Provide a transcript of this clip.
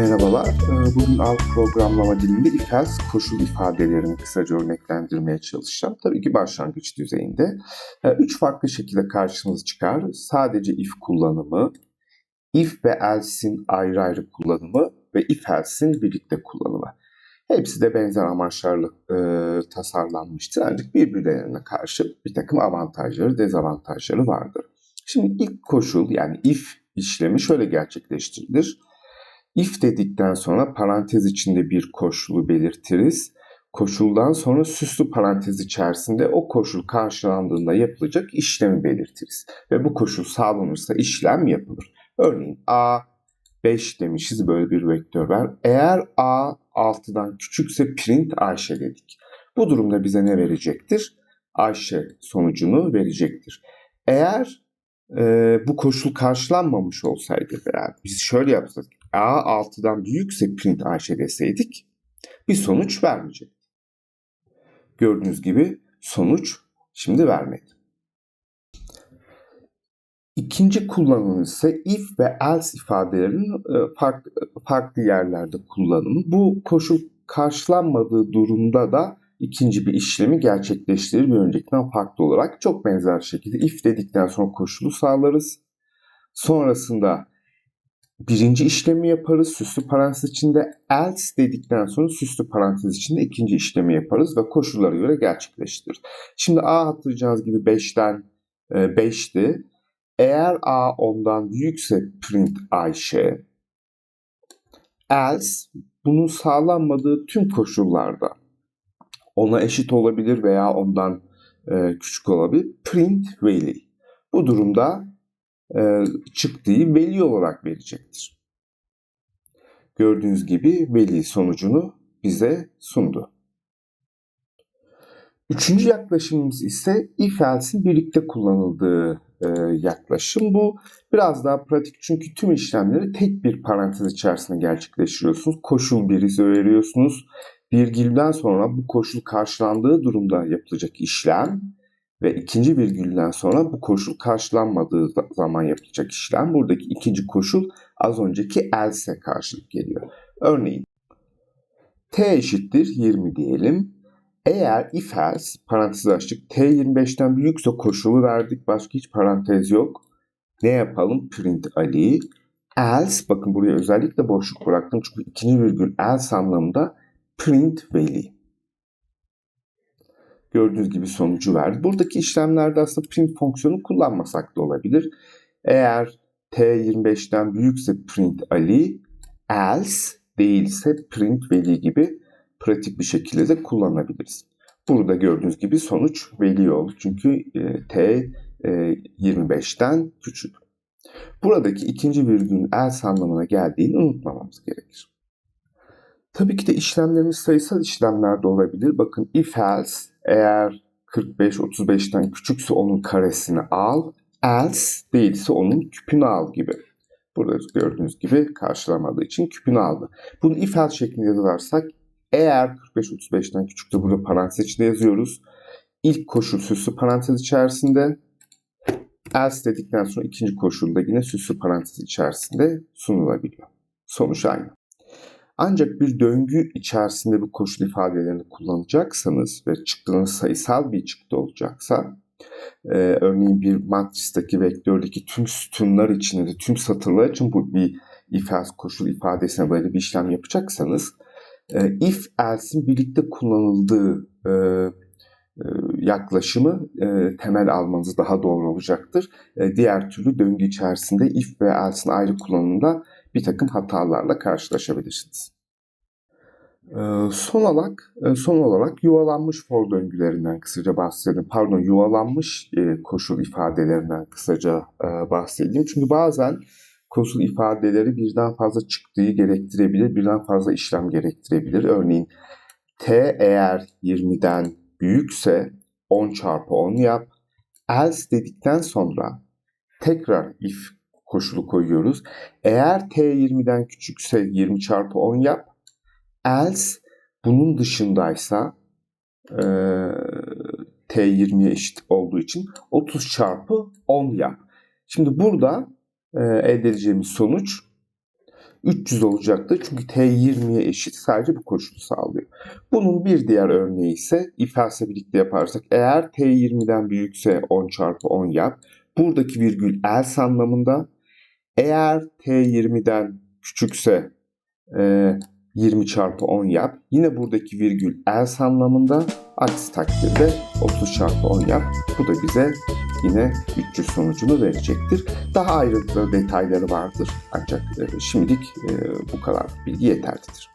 Merhabalar. Ee, Bugün alt programlama dilinde if else koşul ifadelerini kısaca örneklendirmeye çalışacağım. Tabii ki başlangıç düzeyinde. Ee, Üç farklı şekilde karşımıza çıkar. Sadece if kullanımı, if ve else'in ayrı ayrı kullanımı ve if else'in birlikte kullanımı. Hepsi de benzer amaçlarla e, tasarlanmıştır. Ancak birbirlerine karşı bir takım avantajları, dezavantajları vardır. Şimdi ilk koşul yani if işlemi şöyle gerçekleştirilir. If dedikten sonra parantez içinde bir koşulu belirtiriz. Koşuldan sonra süslü parantez içerisinde o koşul karşılandığında yapılacak işlemi belirtiriz. Ve bu koşul sağlanırsa işlem yapılır. Örneğin A 5 demişiz böyle bir vektör var. Eğer A 6'dan küçükse print Ayşe dedik. Bu durumda bize ne verecektir? Ayşe sonucunu verecektir. Eğer e, bu koşul karşılanmamış olsaydı veya biz şöyle yapsak A 6'dan büyükse print Ayşe deseydik bir sonuç vermeyecek. Gördüğünüz gibi sonuç şimdi vermedi. İkinci kullanımı ise if ve else ifadelerinin e, farklı, farklı yerlerde kullanımı. Bu koşul karşılanmadığı durumda da ikinci bir işlemi gerçekleştirir bir öncekinden farklı olarak. Çok benzer şekilde if dedikten sonra koşulu sağlarız. Sonrasında birinci işlemi yaparız süslü parantez içinde. Else dedikten sonra süslü parantez içinde ikinci işlemi yaparız ve koşullara göre gerçekleştirir. Şimdi A hatırlayacağınız gibi 5'ten 5'ti. Eğer A ondan büyükse print Ayşe. Else bunun sağlanmadığı tüm koşullarda ona eşit olabilir veya ondan e, küçük olabilir. Print veli. Bu durumda e, çıktığı veli olarak verecektir. Gördüğünüz gibi veli sonucunu bize sundu. Üçüncü yaklaşımımız ise if else'in birlikte kullanıldığı e, yaklaşım. Bu biraz daha pratik çünkü tüm işlemleri tek bir parantez içerisinde gerçekleştiriyorsunuz. Koşul birisi veriyorsunuz. Virgülden sonra bu koşul karşılandığı durumda yapılacak işlem ve ikinci virgülden sonra bu koşul karşılanmadığı zaman yapılacak işlem. Buradaki ikinci koşul az önceki else karşılık geliyor. Örneğin t eşittir 20 diyelim. Eğer if else parantez açtık t 25'ten büyükse koşulu verdik. Başka hiç parantez yok. Ne yapalım? Print Ali. Else bakın buraya özellikle boşluk bıraktım. Çünkü ikinci virgül else anlamında print veli. Gördüğünüz gibi sonucu verdi. Buradaki işlemlerde aslında print fonksiyonu kullanmasak da olabilir. Eğer t25'ten büyükse print ali, else değilse print veli gibi pratik bir şekilde de kullanabiliriz. Burada gördüğünüz gibi sonuç veli oldu. Çünkü e, t e, 25'ten küçük. Buradaki ikinci virgülün else anlamına geldiğini unutmamamız gerekir. Tabii ki de işlemlerimiz sayısal işlemler de olabilir. Bakın if else eğer 45 35'ten küçükse onun karesini al. Else değilse onun küpünü al gibi. Burada gördüğünüz gibi karşılamadığı için küpünü aldı. Bunu if else şeklinde yazarsak eğer 45-35'ten küçükse burada parantez içinde yazıyoruz. İlk koşul süslü parantez içerisinde. Else dedikten sonra ikinci koşulda yine süslü parantez içerisinde sunulabiliyor. Sonuç aynı. Ancak bir döngü içerisinde bu koşul ifadelerini kullanacaksanız ve çıktığınız sayısal bir çıktı olacaksa, e, örneğin bir matristeki vektördeki tüm sütunlar içinde de tüm satırlar için bu bir if else koşul ifadesine böyle bir işlem yapacaksanız, e, if else'in birlikte kullanıldığı e, e, yaklaşımı e, temel almanız daha doğru olacaktır. E, diğer türlü döngü içerisinde if ve else'in ayrı kullanımında bir takım hatalarla karşılaşabilirsiniz. Son olarak son olarak yuvalanmış for döngülerinden kısaca bahsedelim. Pardon, yuvalanmış koşul ifadelerinden kısaca bahsedeyim. Çünkü bazen koşul ifadeleri birden fazla çıktığı gerektirebilir, birden fazla işlem gerektirebilir. Örneğin t eğer 20'den büyükse 10 çarpı 10 yap. Else dedikten sonra tekrar if koşulu koyuyoruz. Eğer t 20'den küçükse 20 çarpı 10 yap. Else bunun dışındaysa e, t 20'ye eşit olduğu için 30 çarpı 10 yap. Şimdi burada e, elde edeceğimiz sonuç 300 olacaktır. Çünkü t 20'ye eşit sadece bu koşulu sağlıyor. Bunun bir diğer örneği ise if else birlikte yaparsak eğer t 20'den büyükse 10 çarpı 10 yap. Buradaki virgül else anlamında. Eğer t 20'den küçükse e, 20 çarpı 10 yap. Yine buradaki virgül else anlamında. Aksi takdirde 30 çarpı 10 yap. Bu da bize yine 300 sonucunu verecektir. Daha ayrıntılı detayları vardır. Ancak e, şimdilik e, bu kadar bilgi yeterlidir.